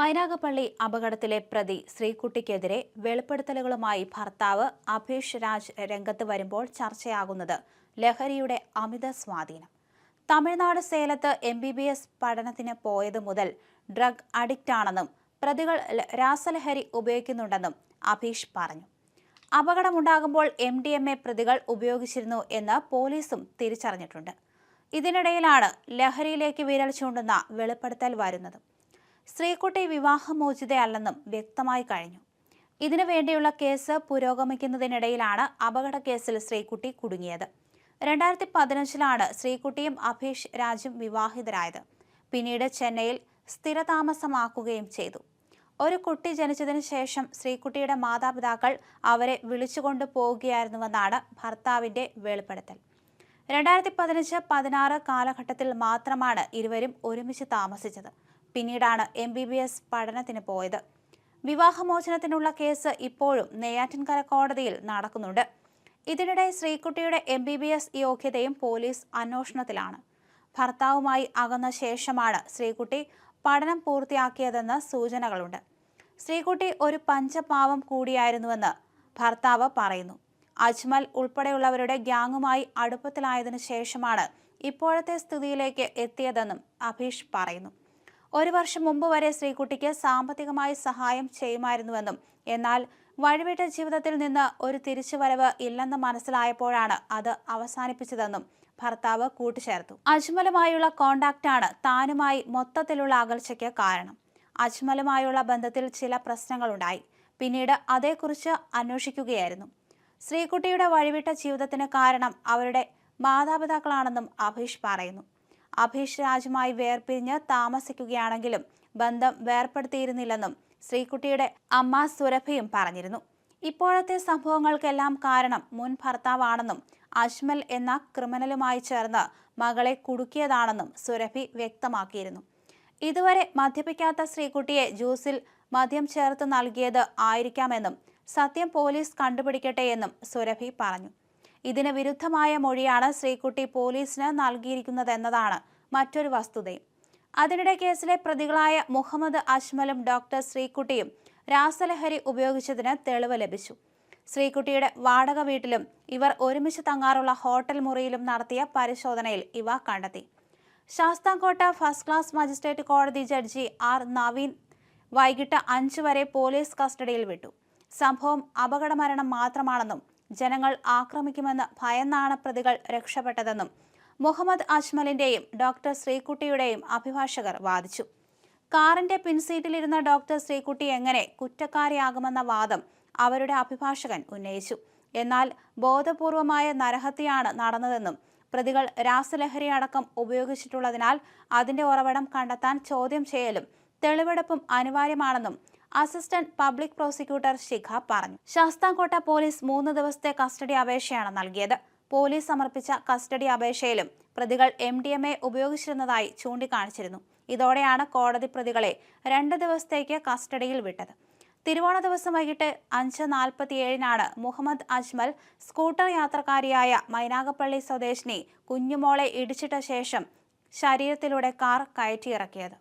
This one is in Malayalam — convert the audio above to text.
മൈനാഗപ്പള്ളി അപകടത്തിലെ പ്രതി ശ്രീകുട്ടിക്കെതിരെ വെളിപ്പെടുത്തലുകളുമായി ഭർത്താവ് അഭീഷ് രാജ് രംഗത്ത് വരുമ്പോൾ ചർച്ചയാകുന്നത് ലഹരിയുടെ അമിത സ്വാധീനം. തമിഴ്നാട് സേലത്ത് എം ബി ബി എസ് പഠനത്തിന് പോയത് മുതൽ ഡ്രഗ് അഡിക്റ്റ് ആണെന്നും പ്രതികൾ രാസലഹരി ഉപയോഗിക്കുന്നുണ്ടെന്നും അഭീഷ് പറഞ്ഞു. അപകടമുണ്ടാകുമ്പോൾ എം ഡി എം എ പ്രതികൾ ഉപയോഗിച്ചിരുന്നു എന്ന് പോലീസും തിരിച്ചറിഞ്ഞിട്ടുണ്ട്. ഇതിനിടയിലാണ് ലഹരിയിലേക്ക് വിരൽ ചൂണ്ടുന്ന വെളിപ്പെടുത്തൽ വരുന്നത്. സ്ത്രീക്കുട്ടി വിവാഹമോചിതയല്ലെന്നും വ്യക്തമായി കഴിഞ്ഞു. ഇതിനു വേണ്ടിയുള്ള കേസ് പുരോഗമിക്കുന്നതിനിടയിലാണ് അപകട കേസിൽ ശ്രീകുട്ടി കുടുങ്ങിയത്. രണ്ടായിരത്തി പതിനഞ്ചിലാണ് ശ്രീകുട്ടിയും അഭീഷ് രാജും വിവാഹിതരായത്. പിന്നീട് ചെന്നൈയിൽ സ്ഥിരതാമസമാക്കുകയും ചെയ്തു. ഒരു കുട്ടി ജനിച്ചതിന് ശേഷം ശ്രീകുട്ടിയുടെ മാതാപിതാക്കൾ അവരെ വിളിച്ചുകൊണ്ട് പോവുകയായിരുന്നുവെന്നാണ് ഭർത്താവിന്റെ വെളിപ്പെടുത്തൽ. രണ്ടായിരത്തി പതിനഞ്ച് പതിനാറ് കാലഘട്ടത്തിൽ മാത്രമാണ് ഇരുവരും ഒരുമിച്ച് താമസിച്ചത്. പിന്നീടാണ് എം ബി ബി എസ് പഠനത്തിന് പോയത്. വിവാഹമോചനത്തിനുള്ള കേസ് ഇപ്പോഴും നെയ്യാറ്റിൻകര കോടതിയിൽ നടക്കുന്നുണ്ട്. ഇതിനിടെ ശ്രീകുട്ടിയുടെ എം ബി ബി എസ് യോഗ്യതയും പോലീസ് അന്വേഷണത്തിലാണ്. ഭർത്താവുമായി അകന്ന ശേഷമാണ് ശ്രീകുട്ടി പഠനം പൂർത്തിയാക്കിയതെന്ന് സൂചനകളുണ്ട്. ശ്രീകുട്ടി ഒരു പഞ്ചപാവം കൂടിയായിരുന്നുവെന്ന് ഭർത്താവ് പറയുന്നു. അജ്മൽ ഉൾപ്പെടെയുള്ളവരുടെ ഗ്യാങ്ങുമായി അടുപ്പത്തിലായതിനു ശേഷമാണ് ഇപ്പോഴത്തെ സ്ഥിതിയിലേക്ക് എത്തിയതെന്നും അഭീഷ് പറയുന്നു. ഒരു വർഷം മുമ്പ് വരെ ശ്രീകുട്ടിക്ക് സാമ്പത്തികമായി സഹായം ചെയ്യുമായിരുന്നുവെന്നും എന്നാൽ വഴിവിട്ട ജീവിതത്തിൽ നിന്ന് ഒരു തിരിച്ചുവരവ് ഇല്ലെന്ന് മനസ്സിലായപ്പോഴാണ് അത് അവസാനിപ്പിച്ചതെന്നും ഭർത്താവ് കൂട്ടിച്ചേർത്തു. അജ്മലുമായുള്ള കോണ്ടാക്റ്റാണ് താനുമായി മൊത്തത്തിലുള്ള അകൽച്ചയ്ക്ക് കാരണം. അജ്മലുമായുള്ള ബന്ധത്തിൽ ചില പ്രശ്നങ്ങളുണ്ടായി. പിന്നീട് അതേക്കുറിച്ച് അന്വേഷിക്കുകയായിരുന്നു. ശ്രീകുട്ടിയുടെ വഴിവിട്ട ജീവിതത്തിന് കാരണം അവരുടെ മാതാപിതാക്കളാണെന്നും അഭീഷ് പറയുന്നു. അഭീഷ് രാജുമായി വേർപിരിഞ്ഞ് താമസിക്കുകയാണെങ്കിലും ബന്ധം വേർപ്പെടുത്തിയിരുന്നില്ലെന്നും ശ്രീകുട്ടിയുടെ അമ്മ സുരഭയും പറഞ്ഞിരുന്നു. ഇപ്പോഴത്തെ സംഭവങ്ങൾക്കെല്ലാം കാരണം മുൻ ഭർത്താവാണെന്നും അജ്മൽ എന്ന ക്രിമിനലുമായി ചേർന്ന് മകളെ കുടുക്കിയതാണെന്നും സുരഭി വ്യക്തമാക്കിയിരുന്നു. ഇതുവരെ മദ്യപിക്കാത്ത ശ്രീകുട്ടിയെ ജ്യൂസിൽ മദ്യം ചേർത്ത് നൽകിയത് ആയിരിക്കാമെന്നും സത്യം പോലീസ് കണ്ടുപിടിക്കട്ടെ എന്നും സുരഭി പറഞ്ഞു. ഇതിന് വിരുദ്ധമായ മൊഴിയാണ് ശ്രീകുട്ടി പോലീസിന് നൽകിയിരിക്കുന്നതെന്നതാണ് മറ്റൊരു വസ്തുതയും അതിനിടെ കേസിലെ പ്രതികളായ മുഹമ്മദ് അജ്മലും ഡോക്ടർ ശ്രീകുട്ടിയും രാസലഹരി ഉപയോഗിച്ചതിന് തെളിവ് ലഭിച്ചു. ശ്രീകുട്ടിയുടെ വാടക വീട്ടിലും ഇവർ ഒരുമിച്ച് തങ്ങാറുള്ള ഹോട്ടൽ മുറിയിലും നടത്തിയ പരിശോധനയിൽ ഇവ കണ്ടെത്തി. ശാസ്താംകോട്ട ഫസ്റ്റ് ക്ലാസ് മജിസ്ട്രേറ്റ് കോടതി ജഡ്ജി ആർ നവീൻ വൈകിട്ട് അഞ്ചു വരെ പോലീസ് കസ്റ്റഡിയിൽ വിട്ടു. സംഭവം അപകടമരണം മാത്രമാണെന്നും ജനങ്ങൾ ആക്രമിക്കുമെന്ന് ഭയന്നാണ് പ്രതികൾ രക്ഷപ്പെട്ടതെന്നും മുഹമ്മദ് അജ്മലിന്റെയും ഡോക്ടർ ശ്രീകുട്ടിയുടെയും അഭിഭാഷകർ വാദിച്ചു. കാറിന്റെ പിൻസീറ്റിലിരുന്ന ഡോക്ടർ ശ്രീകുട്ടി എങ്ങനെ കുറ്റക്കാരിയാകുമെന്ന വാദം അവരുടെ അഭിഭാഷകൻ ഉന്നയിച്ചു. എന്നാൽ ബോധപൂർവമായ നരഹത്യയാണ് നടന്നതെന്നും പ്രതികൾ രാസലഹരി അടക്കം ഉപയോഗിച്ചിട്ടുള്ളതിനാൽ അതിന്റെ ഉറവിടം കണ്ടെത്താൻ ചോദ്യം ചെയ്യലും തെളിവെടുപ്പും അനിവാര്യമാണെന്നും അസിസ്റ്റന്റ് പബ്ലിക് പ്രോസിക്യൂട്ടർ ശിഖ പറഞ്ഞു. ശാസ്താംകോട്ട പോലീസ് മൂന്ന് ദിവസത്തെ കസ്റ്റഡി അപേക്ഷയാണ് നൽകിയത്. പോലീസ് സമർപ്പിച്ച കസ്റ്റഡി അപേക്ഷയിലും പ്രതികൾ എം ഡി എം എ ഉപയോഗിച്ചിരുന്നതായി ചൂണ്ടിക്കാണിച്ചിരുന്നു. ഇതോടെയാണ് കോടതി പ്രതികളെ രണ്ട് ദിവസത്തേക്ക് കസ്റ്റഡിയിൽ വിട്ടത്. തിരുവോണ ദിവസം വൈകിട്ട് അഞ്ച് നാൽപ്പത്തിയേഴിനാണ് മുഹമ്മദ് അജ്മൽ സ്കൂട്ടർ യാത്രക്കാരിയായ മൈനാഗപ്പള്ളി സ്വദേശിനി കുഞ്ഞുമോളെ ഇടിച്ചിട്ട ശേഷം ശരീരത്തിലൂടെ കാർ കയറ്റിയിറക്കിയത്.